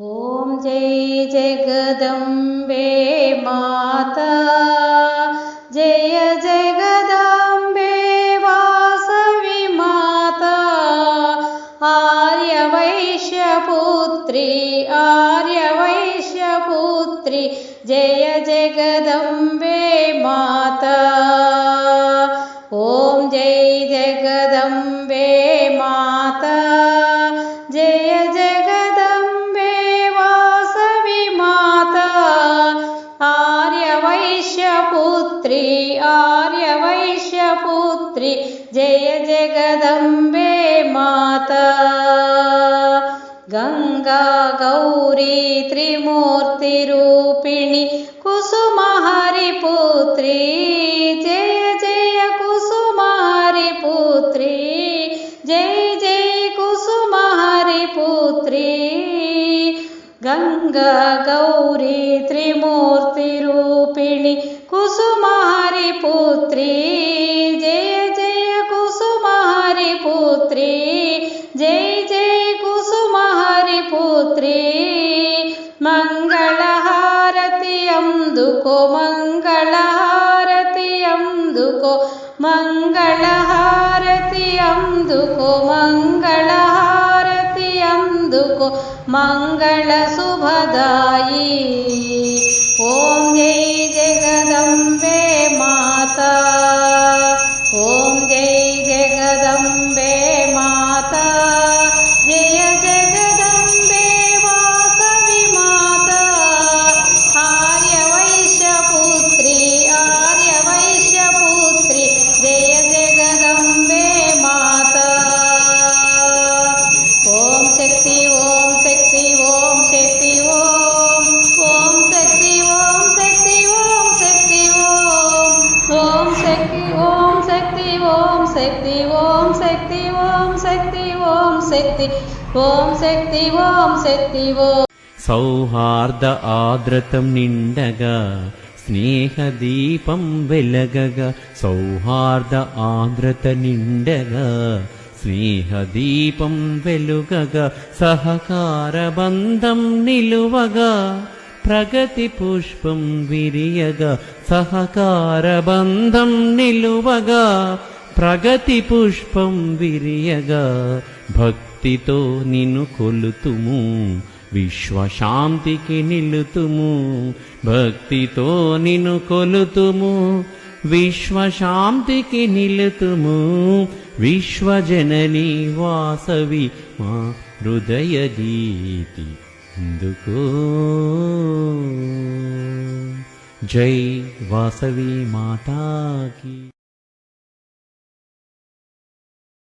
ॐ जय जगदम्बे माता। जय जगदम्बे वासवि माता। आर्यवैश्यपुत्री आर्यवैश्यपुत्री जय जगदम्बे माता। ॐ जय जगदम्बे आर्यवैश्यपुत्री आर्यवैश्यपुत्री जय जगदम्बे माता। गङ्गा गौरी त्रिमूर्तिरूपिणि कुसुमहरिपुत्री जय जय कुसुमहरिपुत्री जय जय कुसुमहरिपुत्री गङ्गा गौरी त्रिमूर्तिरूपिणि कुसुमहरिपुत्री जय जय कुसुमहरिपुत्री जय जय कुसुमहरिपुत्री मङ्गलहारति अन्दुको मङ्गलहारति अन्दुको मङ्गलहारति अन्दुको मङ्गलहार को मङ्गलशुभदायी ॐ जय जगदम् శక్తి ఓం శక్తి ఓం శక్తి ఓం സൗഹാർദ്ദ ആദ്രതം നിണ്ടക സ്നേഹദീപം വെലകക സൗഹാർദ്ദ ആദ്രത നിണ്ടക സ്നേഹദീപം വെലുകക സഹകാരബന്ധം നിലുവക പ്രഗതി പുഷ്പം വിരിയക സഹകാരബന്ധം നിലുവക ప్రగతి పుష్పం విరియగా భక్తితో నిన్ను కొలుతుము విశ్వశాంతికి నిలుతుము భక్తితో నిన్ను కొలుతుము విశ్వశాంతికి నిలుతుము విశ్వజనని వాసవి మా హృదయ గీతి అందుకో జై వాసవి మాతాకి.